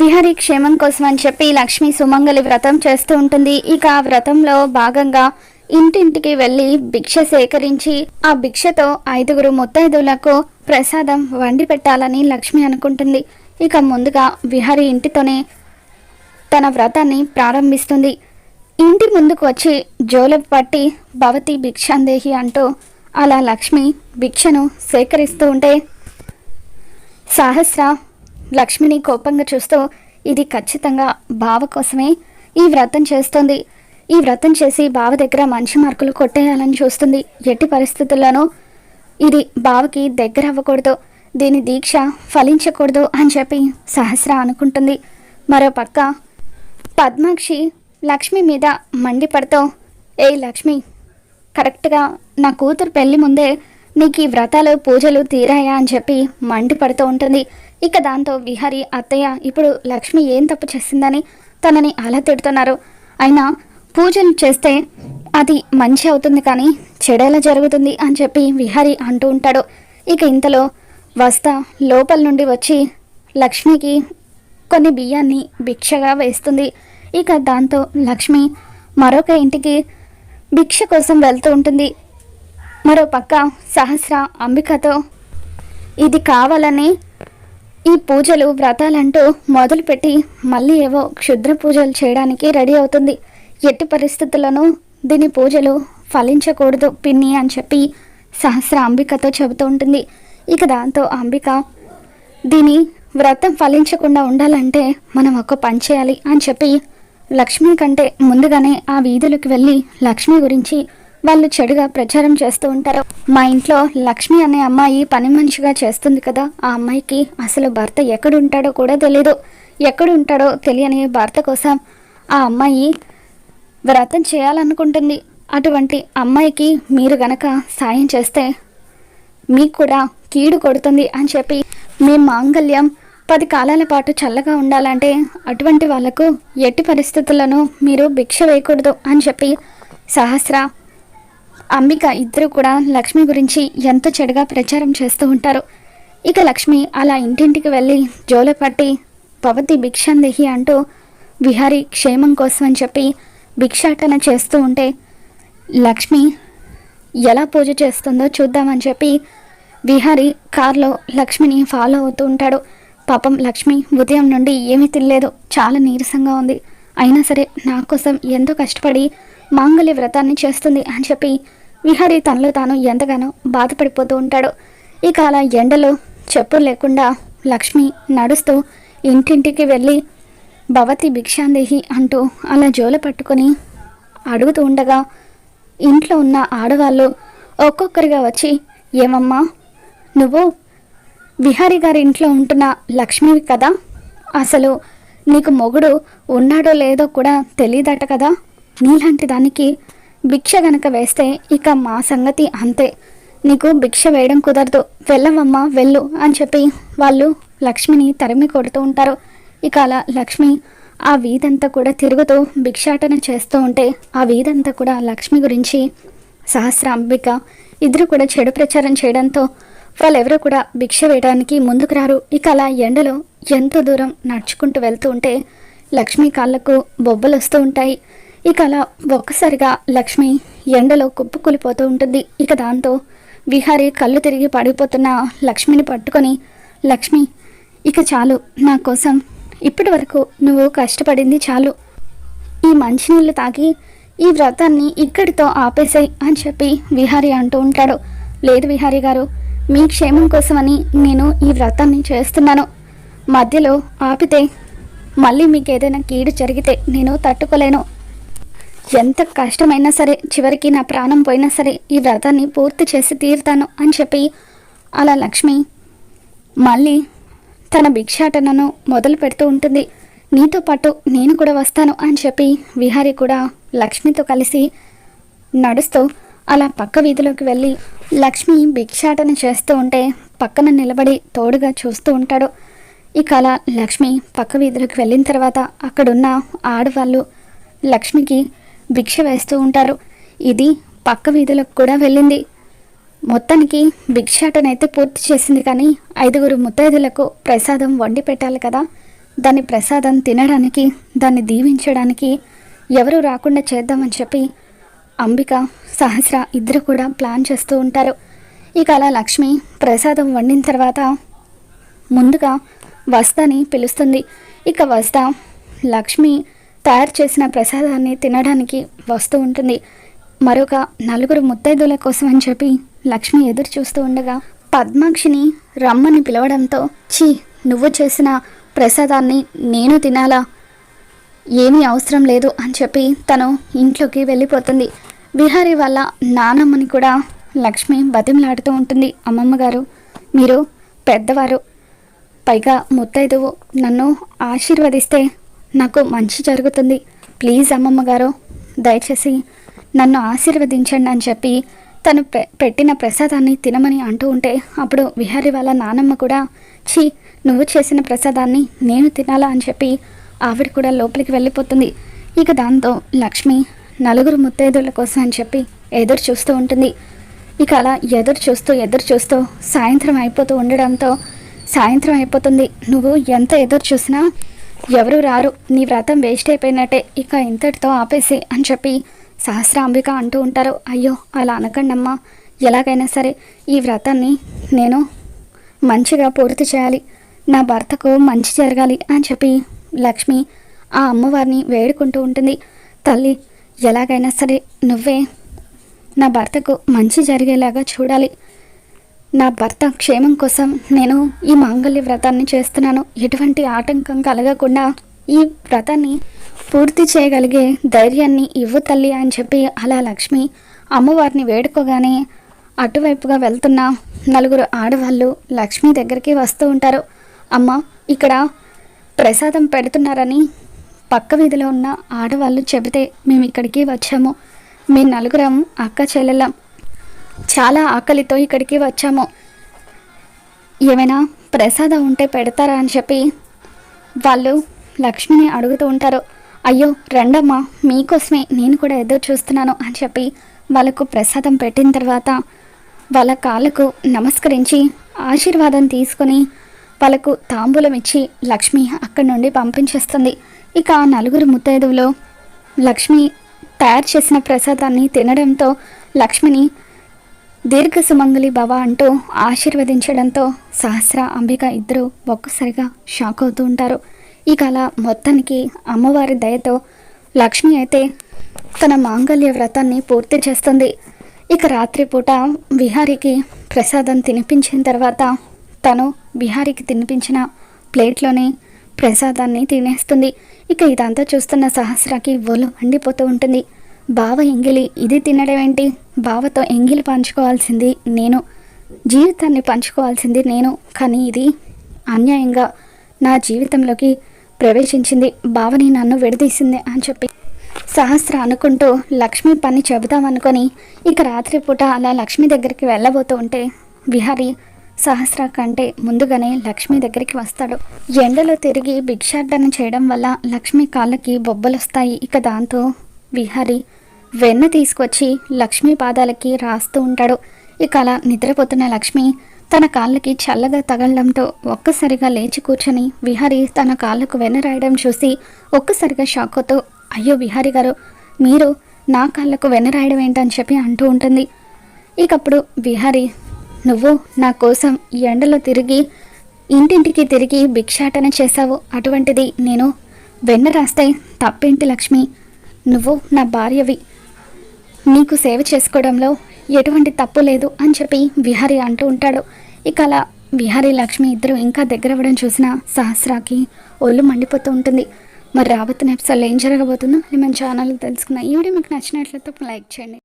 విహరి క్షేమం కోసం అని చెప్పి లక్ష్మి సుమంగలి వ్రతం చేస్తూ ఉంటుంది. ఇక ఆ వ్రతంలో భాగంగా ఇంటింటికి వెళ్ళి భిక్ష సేకరించి ఆ భిక్షతో ఐదుగురు ముత్తైదులకు ప్రసాదం వండి పెట్టాలని లక్ష్మి అనుకుంటుంది. ఇక ముందుగా విహరి ఇంటితోనే తన వ్రతాన్ని ప్రారంభిస్తుంది. ఇంటి ముందుకు వచ్చి జోలె పట్టి భవతి భిక్షాందేహి అంటూ అలా లక్ష్మి భిక్షను సేకరిస్తూ ఉంటే సహస్ర లక్ష్మిని కోపంగా చూస్తూ ఇది ఖచ్చితంగా బావ కోసమే ఈ వ్రతం చేస్తుంది. ఈ వ్రతం చేసి బావ దగ్గర మంచి మార్కులు కొట్టేయాలని చూస్తుంది. ఎట్టి పరిస్థితుల్లోనూ ఇది బావకి దగ్గర అవ్వకూడదు. దీని దీక్ష ఫలించకూడదు అని చెప్పి సహస్ర అనుకుంటుంది. మరో పక్క పద్మాక్షి లక్ష్మి మీద మండిపడుతూ ఏ లక్ష్మి కరెక్ట్గా నా కూతురు పెళ్ళి ముందే నీకు ఈ వ్రతాలు పూజలు తీరాయా? అని చెప్పి మండిపడుతూ ఉంటుంది. ఇక దాంతో విహారి అత్తయ్య ఇప్పుడు లక్ష్మి ఏం తప్పు చేసిందని తనని అలా తిడుతున్నారు. అయినా పూజలు చేస్తే అది మంచి అవుతుంది కానీ చెడేలా జరుగుతుంది అని చెప్పి విహారి అంటూ ఉంటాడు. ఇక ఇంతలో వస్తా లోపల నుండి వచ్చి లక్ష్మికి కొన్ని బియ్యాన్ని భిక్షగా వేస్తుంది. ఇక దాంతో లక్ష్మి మరొక ఇంటికి భిక్ష కోసం వెళ్తూ ఉంటుంది. మరో పక్క సహస్ర అంబికతో ఇది కావాలని ఈ పూజలు వ్రతాలంటూ మొదలుపెట్టి మళ్ళీ ఏవో క్షుద్ర పూజలు చేయడానికి రెడీ అవుతుంది. ఎట్టి పరిస్థితుల్లోనూ దీని పూజలు ఫలించకూడదు పిన్ని అని చెప్పి సహస్ర అంబికతో చెబుతూ ఉంటుంది. ఇక దాంతో అంబిక దీని వ్రతం ఫలించకుండా ఉండాలంటే మనం ఒక పని చేయాలి అని చెప్పి లక్ష్మి కంటే ముందుగానే ఆ వీధులకు వెళ్ళి లక్ష్మి గురించి వాళ్ళు చెడుగా ప్రచారం చేస్తూ ఉంటారు. మా ఇంట్లో లక్ష్మి అనే అమ్మాయి పని మనిషిగా చేస్తుంది కదా ఆ అమ్మాయికి అసలు భర్త ఎక్కడుంటాడో కూడా తెలీదు. ఎక్కడుంటాడో తెలియని భర్త కోసం ఆ అమ్మాయి వ్రతం చేయాలనుకుంటుంది. అటువంటి అమ్మాయికి మీరు గనక సాయం చేస్తే మీకు కూడా కీడు కొడుతుంది అని చెప్పి మీ మాంగల్యం పది కాలాల పాటు చల్లగా ఉండాలంటే అటువంటి వాళ్ళకు ఎట్టి పరిస్థితులను మీరు భిక్ష వేయకూడదు అని చెప్పి సహస్ర అంబిక ఇద్దరు కూడా లక్ష్మి గురించి ఎంతో చెడుగా ప్రచారం చేస్తూ ఉంటారు. ఇక లక్ష్మి అలా ఇంటింటికి వెళ్ళి జోల పట్టి పవతి భిక్షాందేహి అంటూ విహారీ క్షేమం కోసం అని చెప్పి భిక్షాటన చేస్తూ ఉంటే లక్ష్మి ఎలా పూజ చేస్తుందో చూద్దామని చెప్పి విహారీ కార్లో లక్ష్మిని ఫాలో అవుతూ ఉంటాడు. పాపం లక్ష్మి ఉదయం నుండి ఏమీ తినలేదు. చాలా నీరసంగా ఉంది. అయినా సరే నా కోసం ఎంతో కష్టపడి మాంగళ్య వ్రతాన్ని చేస్తుంది అని చెప్పి విహారీ తనలో తాను ఎంతగానో బాధపడిపోతూ ఉంటాడు. ఇక అలా ఎండలో చెప్పులు లేకుండా లక్ష్మి నడుస్తూ ఇంటింటికి వెళ్ళి భవతి భిక్షాందేహి అంటూ అలా జోల పట్టుకొని అడుగుతూ ఉండగా ఇంట్లో ఉన్న ఆడవాళ్ళు ఒక్కొక్కరిగా వచ్చి ఏమమ్మా నువ్వు విహారీ గారి ఇంట్లో ఉంటున్న లక్ష్మివి కదా? అసలు నీకు మొగుడు ఉన్నాడో లేదో కూడా తెలియదట కదా? నీలాంటి దానికి భిక్ష గనక వేస్తే ఇక మా సంగతి అంతే. నీకు భిక్ష వేయడం కుదరదు. వెళ్ళవమ్మా వెళ్ళు అని చెప్పి వాళ్ళు లక్ష్మిని తరిమి కొడుతూ ఉంటారు. ఇక అలా లక్ష్మి ఆ వీధంతా కూడా తిరుగుతూ భిక్షాటన చేస్తూ ఉంటే ఆ వీధంతా కూడా లక్ష్మి గురించి సహస్ర అంబిక ఇద్దరు కూడా చెడు ప్రచారం చేయడంతో వాళ్ళెవరూ కూడా భిక్ష వేయడానికి ముందుకు రారు. ఇక అలా ఎండలో ఎంతో దూరం నడుచుకుంటూ వెళ్తూ ఉంటే లక్ష్మి కాళ్ళకు బొబ్బలు వస్తూ ఉంటాయి. ఇక అలా ఒక్కసారిగా లక్ష్మి ఎండలో కుప్పకూలిపోతూ ఉంటుంది. ఇక దాంతో విహారి కళ్ళు తిరిగి పడిపోతున్న లక్ష్మిని పట్టుకొని లక్ష్మి ఇక చాలు. నా కోసం ఇప్పటి వరకు నువ్వు కష్టపడింది చాలు. ఈ మంచినీళ్ళు తాగి ఈ వ్రతాన్ని ఇక్కడితో ఆపేసాయి అని చెప్పి విహారి అంటూ ఉంటాడు. లేదు విహారి గారు మీ క్షేమం కోసమని నేను ఈ వ్రతాన్ని చేస్తున్నాను. మధ్యలో ఆపితే మళ్ళీ మీకు ఏదైనా కీడు జరిగితే నేను తట్టుకోలేను. ఎంత కష్టమైనా సరే చివరికి నా ప్రాణం పోయినా సరే ఈ వ్రతాన్ని పూర్తి చేసి తీరుతాను అని చెప్పి అలా లక్ష్మి మళ్ళీ తన భిక్షాటనను మొదలు పెడుతూ ఉంటుంది. నీతో పాటు నేను కూడా వస్తాను అని చెప్పి విహారి కూడా లక్ష్మితో కలిసి నడుస్తూ అలా పక్క వీధిలోకి వెళ్ళి లక్ష్మి భిక్షాటన చేస్తూ ఉంటే పక్కన నిలబడి తోడుగా చూస్తూ ఉంటాడు. ఇక అలా లక్ష్మి పక్క వీధిలోకి వెళ్ళిన తర్వాత అక్కడున్న ఆడవాళ్ళు లక్ష్మికి భిక్ష వేస్తూ ఉంటారు. ఇది పక్క వీధులకు కూడా వెళ్ళింది. మొత్తానికి భిక్షాటనైతే పూర్తి చేసింది కానీ ఐదుగురు ముత్తైదులకు ప్రసాదం వండి పెట్టాలి కదా. దాని ప్రసాదం తినడానికి దాన్ని దీవించడానికి ఎవరు రాకుండా చేద్దామని చెప్పి అంబిక సహస్ర ఇద్దరు కూడా ప్లాన్ చేస్తూ ఉంటారు. ఇక అలా లక్ష్మి ప్రసాదం వండిన తర్వాత ముందుగా వస్తాని పిలుస్తుంది. ఇక వస్తా లక్ష్మి తయారు చేసిన ప్రసాదాన్ని తినడానికి వస్తూ ఉంటుంది. మరొక నలుగురు ముత్తైదుల కోసం అని చెప్పి లక్ష్మి ఎదురు చూస్తూ ఉండగా పద్మాక్షిని రమ్మని పిలవడంతో ఛీ నువ్వు చేసిన ప్రసాదాన్ని నేను తినాలా? ఏమీ అవసరం లేదు అని చెప్పి తను ఇంట్లోకి వెళ్ళిపోతుంది. విహారీ వాళ్ళ నానమ్మని కూడా లక్ష్మి బతిమలాడుతూ ఉంటుంది. అమ్మమ్మ గారు మీరు పెద్దవారు. పైగా ముత్తైదువు నన్ను ఆశీర్వదిస్తే నాకు మంచి జరుగుతుంది. ప్లీజ్ అమ్మమ్మ గారు దయచేసి నన్ను ఆశీర్వదించండి అని చెప్పి తను పె- పెట్టిన ప్రసాదాన్ని తినమని అంటూ ఉంటే అప్పుడు విహారీ వాళ్ళ నానమ్మ కూడా ఛీ నువ్వు చేసిన ప్రసాదాన్ని నేను తినాలా అని చెప్పి ఆవిడ కూడా లోపలికి వెళ్ళిపోతుంది. ఇక దాంతో లక్ష్మి నలుగురు ముత్తైదుల కోసం అని చెప్పి ఎదురు చూస్తూ ఉంటుంది. ఇక అలా ఎదురు చూస్తూ ఎదురు చూస్తూ సాయంత్రం అయిపోతూ ఉండడంతో సాయంత్రం అయిపోతుంది. నువ్వు ఎంత ఎదురు చూసినా ఎవరు రారు. నీ వ్రతం వేస్ట్ అయిపోయినట్టే. ఇక ఇంతటితో ఆపేసి అని చెప్పి సహస్రాంబిక అంటూ ఉంటారు. అయ్యో అలా అనకండమ్మా. ఎలాగైనా సరే ఈ వ్రతాన్ని నేను మంచిగా పూర్తి చేయాలి. నా భర్తకు మంచి జరగాలి అని చెప్పి లక్ష్మి ఆ అమ్మవారిని వేడుకుంటూ ఉంటుంది. తల్లి ఎలాగైనా సరే నువ్వే నా భర్తకు మంచి జరిగేలాగా చూడాలి. నా భర్త క్షేమం కోసం నేను ఈ మాంగళ్య వ్రతాన్ని చేస్తున్నాను. ఎటువంటి ఆటంకం కలగకుండా ఈ వ్రతాన్ని పూర్తి చేయగలిగే ధైర్యాన్ని ఇవ్వు తల్లి అని చెప్పి అలా లక్ష్మి అమ్మవారిని వేడుకోగానే అటువైపుగా వెళ్తున్న నలుగురు ఆడవాళ్ళు లక్ష్మి దగ్గరికి వస్తూ ఉంటారు. అమ్మ ఇక్కడ ప్రసాదం పెడుతున్నారని పక్క వీధిలో ఉన్న ఆడవాళ్ళు చెబితే మేము ఇక్కడికి వచ్చాము. మీ నలుగురం అక్క చెల్లెళ్ళం. చాలా ఆకలితో ఇక్కడికి వచ్చాము. ఏమైనా ప్రసాదం ఉంటే పెడతారా అని చెప్పి వాళ్ళు లక్ష్మిని అడుగుతూ ఉంటారు. అయ్యో రండమ్మా మీకోసమే నేను కూడా ఎదురు చూస్తున్నాను అని చెప్పి వాళ్ళకు ప్రసాదం పెట్టిన తర్వాత వాళ్ళ కాళ్ళకు నమస్కరించి ఆశీర్వాదం తీసుకొని వాళ్ళకు తాంబూలం ఇచ్చి లక్ష్మి అక్కడి నుండి పంపించేస్తుంది. ఇక నలుగురు ముత్తైదువులో లక్ష్మి తయారు చేసిన ప్రసాదాన్ని తినడంతో లక్ష్మిని దీర్ఘ సుమంగళి భవ అంటూ ఆశీర్వదించడంతో సహస్ర అంబిక ఇద్దరు ఒక్కసారిగా షాక్ అవుతూ ఉంటారు. ఇక అలా మొత్తానికి అమ్మవారి దయతో లక్ష్మి అయితే తన మాంగళ్య వ్రతాన్ని పూర్తి చేస్తుంది. ఇక రాత్రిపూట విహారికి ప్రసాదం తినిపించిన తర్వాత తను విహారికి తినిపించిన ప్లేట్లోనే ప్రసాదాన్ని తినేస్తుంది. ఇక ఇదంతా చూస్తున్న సహస్రకి ఒళ్ళు మండిపోతూ ఉంటుంది. బావ ఎంగిలి ఇది తినడం ఏంటి? బావతో ఎంగిలి పంచుకోవాల్సింది నేను. జీవితాన్ని పంచుకోవాల్సింది నేను. కానీ ఇది అన్యాయంగా నా జీవితంలోకి ప్రవేశించింది. బావని నన్ను విడదీసింది అని చెప్పి. సహస్ర అనుకుంటూ లక్ష్మి పని చెబుదామనుకొని ఇక రాత్రిపూట అలా లక్ష్మి దగ్గరికి వెళ్ళబోతూ ఉంటే విహారి సహస్ర కంటే ముందుగానే లక్ష్మి దగ్గరికి వస్తాడు. ఎండలో తిరిగి భిక్షాటన చేయడం వల్ల లక్ష్మి కాళ్ళకి బొబ్బలొస్తాయి. ఇక దాంతో విహారి వెన్న తీసుకొచ్చి లక్ష్మి పాదాలకి రాస్తూ ఉంటాడు. ఇక అలా నిద్రపోతున్న లక్ష్మి తన కాళ్ళకి చల్లగా తగలడంతో ఒక్కసారిగా లేచి కూర్చొని విహారి తన కాళ్ళకు వెన్న రాయడం చూసి ఒక్కసారిగా షాక్ అవుతూ అయ్యో విహారి గారు మీరు నా కాళ్ళకు వెన్న రాయడం ఏంటని చెప్పి అంటూ ఉంటుంది. ఇకప్పుడు విహారి నువ్వు నా కోసం ఈ ఎండలో తిరిగి ఇంటింటికి తిరిగి భిక్షాటన చేశావు. అటువంటిది నేను వెన్న రాస్తే తప్పేంటి లక్ష్మి? నువ్వు నా భార్యవి. నీకు సేవ చేసుకోవడంలో ఎటువంటి తప్పు లేదు అని చెప్పి విహారి అంటూ ఉంటాడు. ఇక అలా విహారి లక్ష్మి ఇద్దరు ఇంకా దగ్గర అవ్వడం చూసిన సహస్రాకి ఒళ్ళు మండిపోతూ ఉంటుంది. మరి రాబోతున్న ఎపిసోడ్లో ఏం జరగబోతుందో మళ్ళీ మన ఛానల్ తెలుసుకున్న ఈ వీడియో మీకు నచ్చినట్లయితే లైక్ చేయండి.